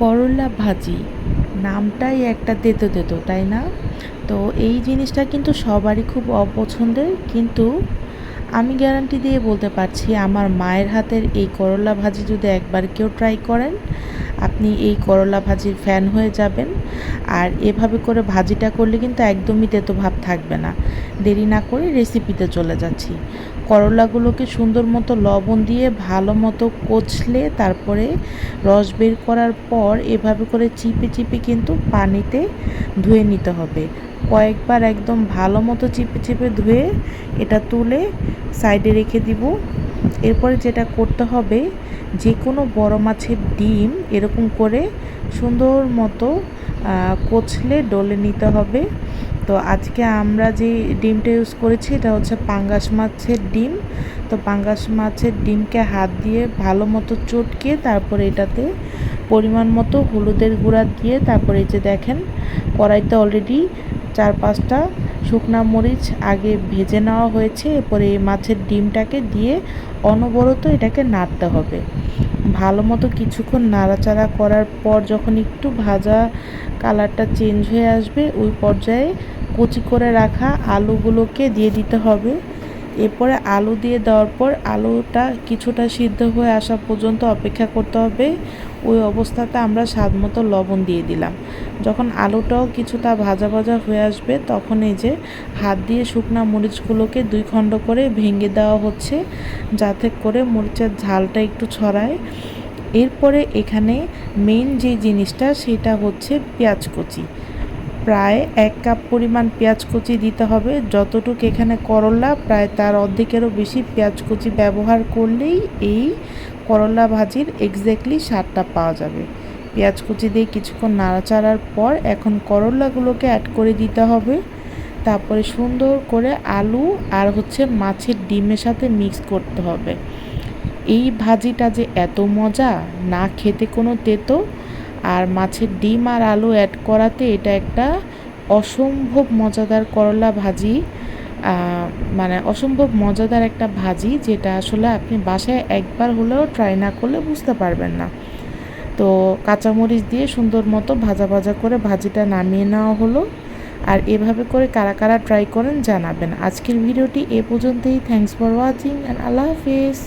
করলা ভাজি। নামটাই একটা তেতো তেতো, তাই না? তো এই জিনিসটা কিন্তু সবারই খুব অপছন্দের, কিন্তু আমি গ্যারান্টি দিয়ে বলতে পারছি, আমার মায়ের হাতের এই করলা ভাজি যদি একবার কেউ ট্রাই করেন আপনি এই করলা ভাজির ফ্যান হয়ে যাবেন। আর এভাবে করে ভাজিটা করলে কিন্তু একদমই তেতো ভাব থাকবে না। দেরি না করে রেসিপিতে চলে যাচ্ছি। করলাগুলোকে সুন্দর মতো লবণ দিয়ে ভালো মতো কচলে তারপরে রস বের করার পর এভাবে করে চিপে চিপে কিন্তু পানিতে ধুয়ে নিতে হবে। কয়েকবার একদম ভালো মতো চিপে চিপে ধুয়ে এটা তুলে সাইডে রেখে দিব। এরপরে যেটা করতে হবে যে কোনো বড় মাছের ডিম এরকম করে সুন্দর মতো কচলে ডলে নিতে হবে। তো আজকে আমরা যে ডিমটা ইউজ করেছি, এটা হচ্ছে পাঙ্গাস মাছের ডিম। তো পাঙ্গাস মাছের ডিমকে হাত দিয়ে ভালো মতো চটকে তারপরে এটাতে পরিমাণ মতো হলুদের গুঁড়া দিয়ে তারপরে এই যে দেখেন, কড়াইতে অলরেডি চার পাঁচটা শুকনা মরিচ আগে ভেজে নেওয়া হয়েছে, এরপরে এই মাছের ডিমটাকে দিয়ে অনবরত এটাকে নাড়তে হবে। ভালো মতো কিছুক্ষণ নাড়াচাড়া করার পর যখন একটু ভাজা কালারটা চেঞ্জ হয়ে আসবে, ওই পর্যায়ে কুচি করে রাখা আলুগুলোকে দিয়ে দিতে হবে। এরপরে আলু দিয়ে দেওয়ার পর আলুটা কিছুটা সিদ্ধ হয়ে আসা পর্যন্ত অপেক্ষা করতে হবে। ওই অবস্থাতে আমরা স্বাদ মতো লবণ দিয়ে দিলাম। যখন আলুটাও কিছুটা ভাজা ভাজা হয়ে আসবে, তখন এই যে হাত দিয়ে শুকনা মরিচগুলোকে দুই খণ্ড করে ভেঙে দেওয়া হচ্ছে, যাতে করে মরিচের ঝালটা একটু ছড়ায়। এরপরে এখানে মেন যে জিনিসটা, সেটা হচ্ছে পেঁয়াজ কুচি প্রায় এক কাপ পরিমাণ পেঁয়াজ কুচি দিতে হবে। যতটুকু এখানে করলা, প্রায় তার অর্ধেকেরও বেশি পেঁয়াজ কুচি ব্যবহার করলেই এই করলা ভাজির এক্স্যাক্টলি স্বাদটা পাওয়া যাবে। পেঁয়াজ কুচি দিয়ে কিছুক্ষণ নাড়াচাড়ার পর এখন করলাগুলোকে অ্যাড করে দিতে হবে। তারপরে সুন্দর করে আলু আর হচ্ছে মাছের ডিমের সাথে মিক্স করতে হবে। এই ভাজিটা যে এত মজা, না খেতে কোনো তেতো আর মাছের ডিম আর আলু অ্যাড করাতে এটা একটা অসম্ভব মজাদার করলা ভাজি মানে অসম্ভব মজাদার একটা ভাজি যেটা আসলে আপনি বাসায় একবার হলেও ট্রাই না করলে বুঝতে পারবেন না। তো কাঁচামরিচ দিয়ে সুন্দর মতো ভাজা ভাজা করে ভাজিটা নামিয়ে নেওয়া হলো। আর এভাবে করে কারা কারা ট্রাই করেন জানাবেন। আজকের ভিডিওটি এ পর্যন্তই। Thanks for watching and Allah Hafiz.